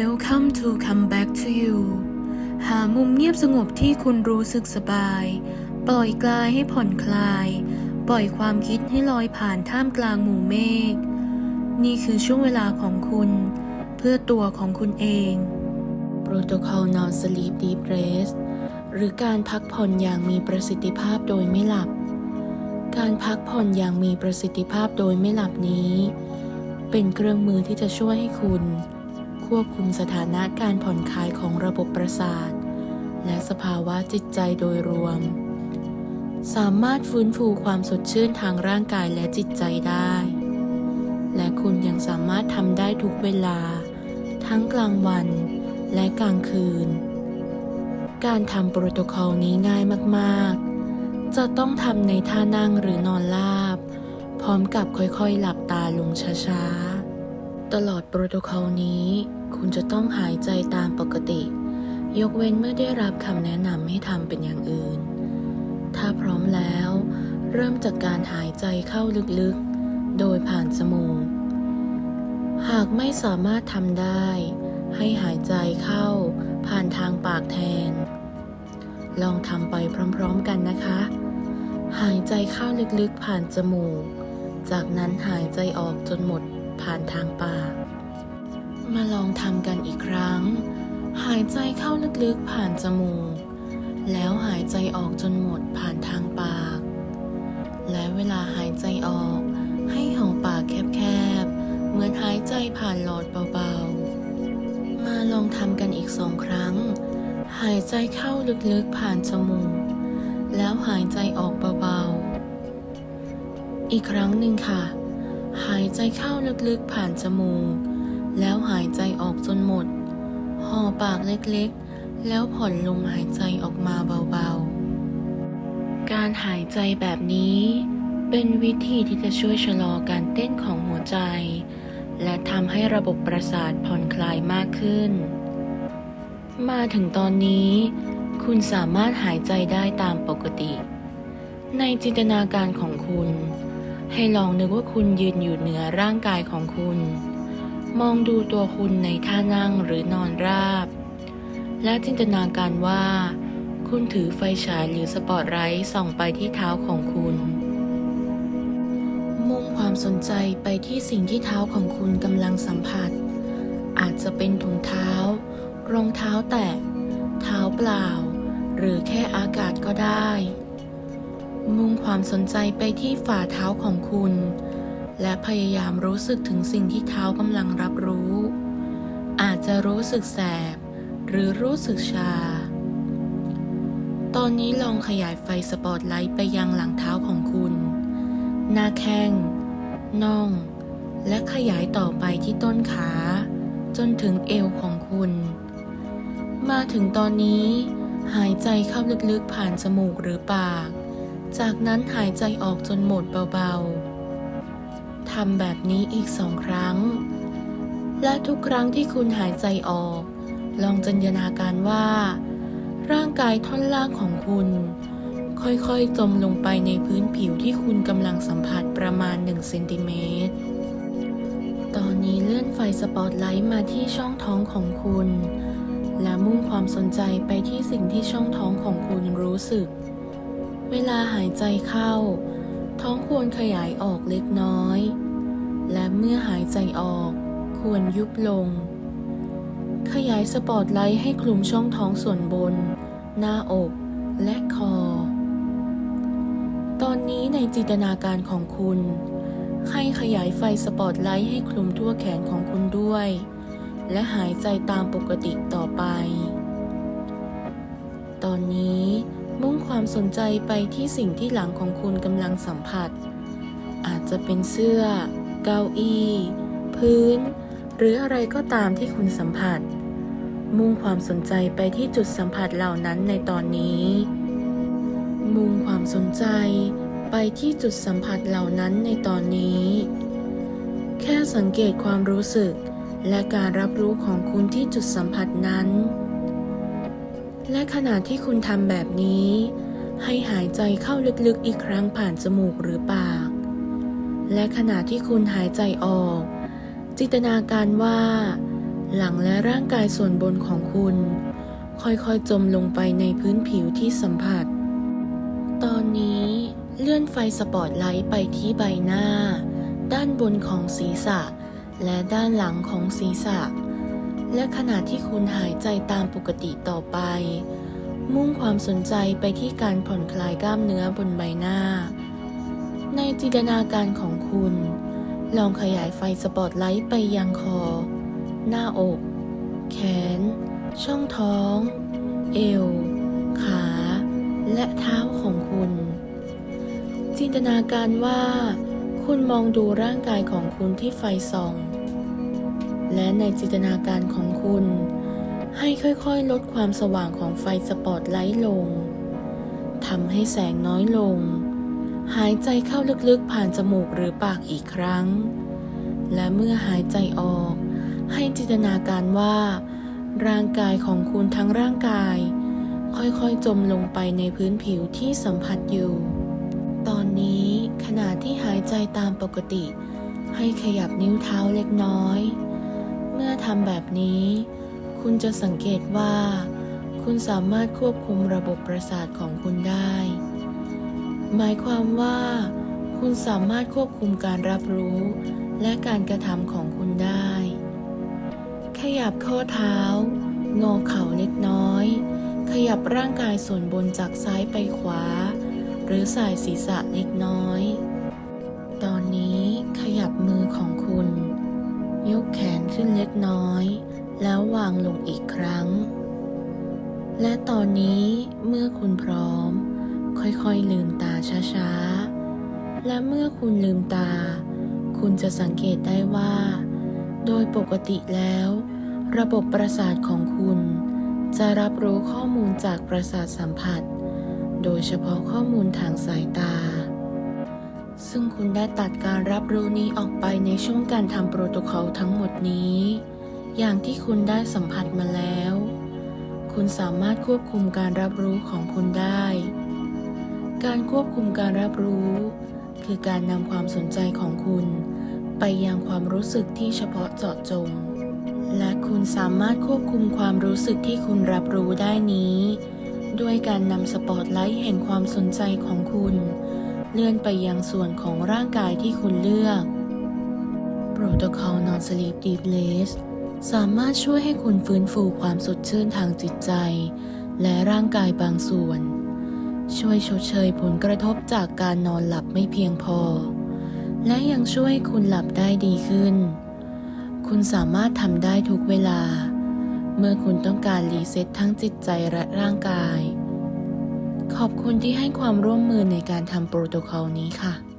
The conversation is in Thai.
Welcome to come back to you หามุมเงียบสงบที่คุณรู้สึกสบาย ปล่อยกลายให้ผ่อนคลาย ปล่อยความคิดให้ลอยผ่านท่ามกลางหมู่เมฆ นี่คือช่วงเวลาของคุณ เพื่อตัวของคุณเองโปรโตคอลนอน Sleep Deep Rest หรือการพักผ่อนอย่างมีประสิทธิภาพโดยไม่หลับ การพักผ่อนอย่างมีประสิทธิภาพโดยไม่หลับนี้ เป็นเครื่องมือที่จะช่วยให้คุณ ควบคุมสถานะการผ่อนคลายของระบบประสาท และสภาวะจิตใจโดยรวม สามารถฟื้นฟูความสดชื่นทางร่างกายและจิตใจได้ และคุณยังสามารถทำได้ทุกเวลา ทั้งกลางวันและกลางคืน การทำโปรโตคอลนี้ง่ายมากๆ จะต้องทำในท่านั่งหรือนอนราบ พร้อมกับค่อยๆ หลับตาลงช้าๆ ตลอดโปรโตคอลนี้ คุณจะต้องหายใจตามปกติ ยกเว้นเมื่อได้รับคำแนะนำให้ทำเป็นอย่างอื่น ถ้าพร้อมแล้ว เริ่มจากการหายใจเข้าลึกๆ โดยผ่านจมูก หากไม่สามารถทำได้ ให้หายใจเข้าผ่านทางปากแทน ลองทำไปพร้อมๆกันนะคะ หายใจเข้าลึกๆผ่านจมูก จากนั้นหายใจออกจนหมด ผ่านทางปาก มาลองทำกันอีกครั้ง หายใจเข้าลึกๆผ่านจมูก แล้วหายใจออกจนหมดผ่านทางปาก และเวลาหายใจออก ให้หองปากแคบๆ เหมือนหายใจผ่านหลอดเบาๆ มาลองทำกันอีกสองครั้ง หายใจเข้าลึกๆผ่านจมูก แล้วหายใจออกเบาๆ อีกครั้งหนึ่งค่ะายใจเข้าลึกๆผ่านจมูก แล้วหายใจออกจนหมด ห่อปากเล็กๆ แล้วผ่อนลมหายใจออกมาเบาๆ การหายใจแบบนี้ เป็นวิธีที่จะช่วยชะลอการเต้นของหัวใจ และทำให้ระบบประสาทผ่อนคลายมากขึ้น มาถึงตอนนี้ คุณสามารถหายใจได้ตามปกติ ในจินตนาการของคุณ ให้ลองนึกว่าคุณยืนอยู่เหนือร่างกายของคุณ มองดูตัวคุณในท่านั่งหรือนอนราบ และจินตนาการว่า คุณถือไฟฉายหรือสปอตไลท์ส่องไปที่เท้าของคุณ มุ่งความสนใจไปที่สิ่งที่เท้าของคุณกำลังสัมผัส อาจจะเป็นถุงเท้า รองเท้าแตะ เท้าเปล่า หรือแค่อากาศก็ได้ มุ่งความสนใจไปที่ฝ่าเท้าของคุณ และพยายามรู้สึกถึงสิ่งที่เท้ากำลังรับรู้ อาจจะรู้สึกแสบ หรือรู้สึกชา ตอนนี้ลองขยายไฟสปอตไลท์ไปยังหลังเท้าของคุณ หน้าแข้ง น่อง และขยายต่อไปที่ต้นขา จนถึงเอวของคุณ มาถึงตอนนี้ หายใจเข้าลึกๆผ่านจมูกหรือปาก จากนั้นหายใจออกจนหมดเบาๆ ทำแบบนี้อีกสองครั้ง และทุกครั้งที่คุณหายใจออก ลองจินตนาการว่า ร่างกายท่อนล่างของคุณ ค่อยๆ จมลงไปในพื้นผิวที่คุณกำลังสัมผัสประมาณ1เซนติเมตร ตอนนี้เลื่อนไฟสปอตไลท์มาที่ช่องท้องของคุณ และมุ่งความสนใจไปที่สิ่งที่ช่องท้องของคุณรู้สึก เวลาหายใจเข้า ท้องควรขยายออกเล็กน้อย และเมื่อหายใจออกควรยุบลง ขยายสปอตไลท์ให้คลุมช่องท้องส่วนบน หน้าอกและคอ ตอนนี้ในจินตนาการของคุณ ให้ขยายไฟสปอตไลท์ให้คลุมทั่วแขนของคุณด้วย และหายใจตามปกติต่อไป ตอนนี้ ความสนใจไปที่สิ่งที่หลังของคุณกำลังสัมผัส อาจจะเป็นเสื้อ เก้าอี้ พื้น หรืออะไรก็ตามที่คุณสัมผัส มุ่งความสนใจไปที่จุดสัมผัสเหล่านั้นในตอนนี้ มุ่งความสนใจไปที่จุดสัมผัสเหล่านั้นในตอนนี้ แค่สังเกตความรู้สึก และการรับรู้ของคุณที่จุดสัมผัสนั้นและขณะที่คุณทำแบบนี้ ให้หายใจเข้าลึกๆอีกครั้งผ่านจมูกหรือปาก และขณะที่คุณหายใจออก จินตนาการว่า หลังและร่างกายส่วนบนของคุณ ค่อยๆจมลงไปในพื้นผิวที่สัมผัส ตอนนี้เลื่อนไฟสปอตไลท์ไปที่ใบหน้า ด้านบนของศีรษะ และด้านหลังของศีรษะ และขณะที่คุณหายใจตามปกติต่อไป มุ่งความสนใจไปที่การผ่อนคลายกล้ามเนื้อบนใบหน้า ในจินตนาการของคุณ ลองขยายไฟสปอตไลท์ไปยังคอ หน้าอก แขน ช่องท้อง เอว ขา และเท้าของคุณ จินตนาการว่า คุณมองดูร่างกายของคุณที่ไฟส่อง และในจินตนาการของคุณ ให้ค่อยๆ ลดความสว่างของไฟสปอตไลท์ลง ทำให้แสงน้อยลง หายใจเข้าลึกๆผ่านจมูกหรือปากอีกครั้ง และเมื่อหายใจออก ให้จินตนาการว่า ร่างกายของคุณทั้งร่างกาย ค่อยๆ จมลงไปในพื้นผิวที่สัมผัสอยู่ ตอนนี้ขณะที่หายใจตามปกติ ให้ขยับนิ้วเท้าเล็กน้อย เมื่อทำแบบนี้ คุณจะสังเกตว่า คุณสามารถควบคุมระบบประสาทของคุณได้ หมายความว่า คุณสามารถควบคุมการรับรู้ และการกระทำของคุณได้ ขยับข้อเท้า งอเข่าเล็กน้อย ขยับร่างกายส่วนบนจากซ้ายไปขวา หรือสายศีรษะเล็กน้อย ตอนนี้ขยับมือของคุณ ยกแขนขึ้นเล็กน้อย แล้ววางลงอีกครั้ง และตอนนี้เมื่อคุณพร้อม ค่อยๆลืมตาช้าๆ และเมื่อคุณลืมตา คุณจะสังเกตได้ว่า โดยปกติแล้ว ระบบประสาทของคุณ จะรับรู้ข้อมูลจากประสาทสัมผัส โดยเฉพาะข้อมูลทางสายตา ซึ่งคุณได้ตัดการรับรู้นี้ออกไปในช่วงการทำโปรโตคอลทั้งหมดนี้ อย่างที่คุณได้สัมผัสมาแล้ว คุณสามารถควบคุมการรับรู้ของคุณได้ การควบคุมการรับรู้ คือการนำความสนใจของคุณไปยังความรู้สึกที่เฉพาะเจาะจง และคุณสามารถควบคุมความรู้สึกที่คุณรับรู้ได้นี้ ด้วยการนำสปอตไลท์แห่งความสนใจของคุณ เลื่อนไปยังส่วนของร่างกายที่คุณเลือกโปรโตคอล Non Sleep Deep Rest สามารถช่วยให้คุณฟื้นฟูความสดชื่นทางจิตใจ และร่างกายบางส่วน ช่วยชดเชยผลกระทบจากการนอนหลับไม่เพียงพอ และยังช่วยให้คุณหลับได้ดีขึ้น คุณสามารถทำได้ทุกเวลา เมื่อคุณต้องการรีเซ็ตทั้งจิตใจและร่างกาย ขอบคุณที่ให้ความร่วมมือในการทำโปรโตคอลนี้ค่ะ